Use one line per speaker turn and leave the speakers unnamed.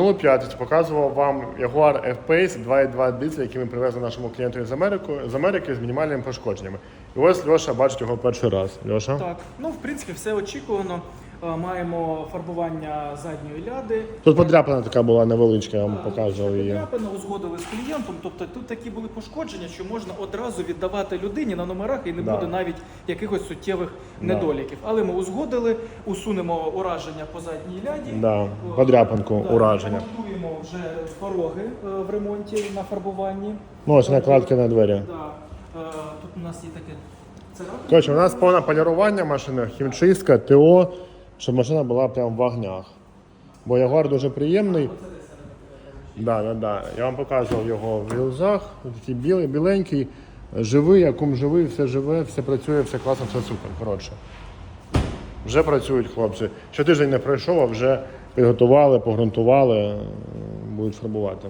Минулу п'ятницю показував вам Jaguar F-Pace 2.2 дизель, який ми привезли нашому клієнту з Америки, з Америки з мінімальними пошкодженнями. І ось Льоша бачить його перший раз. Льоша?
Так, ну в принципі, все очікувано. Е, Маємо фарбування задньої ляди.
Тут подряпана така була невеличка, я вам показував її.
Потрапили, узгодили з клієнтом. Тобто тут такі були пошкодження, що можна одразу віддавати людині на номерах і не
Да.
буде навіть якихось суттєвих
Да.
недоліків. Але ми узгодили, усунемо ураження по задній ляді.
Да, подряпанку,
да,
ураження.
Ремонтуємо вже пороги е, в ремонті на фарбуванні.
Ну, ось накладки на двері.
Да. Е, Тут у нас є таке.
Коротше, у нас повне полірування машини, хімчистка, ТО, щоб машина була прямо в вогнях. Бо Ягуар дуже приємний. Да, да, да. Я вам показував його в рілзах. Такий білий, біленький, живий, якум живий, все живе, все працює, все класно, все супер. Коротше. Вже працюють хлопці. Ще тиждень не пройшов, а вже підготували, погрунтували, будуть фарбувати.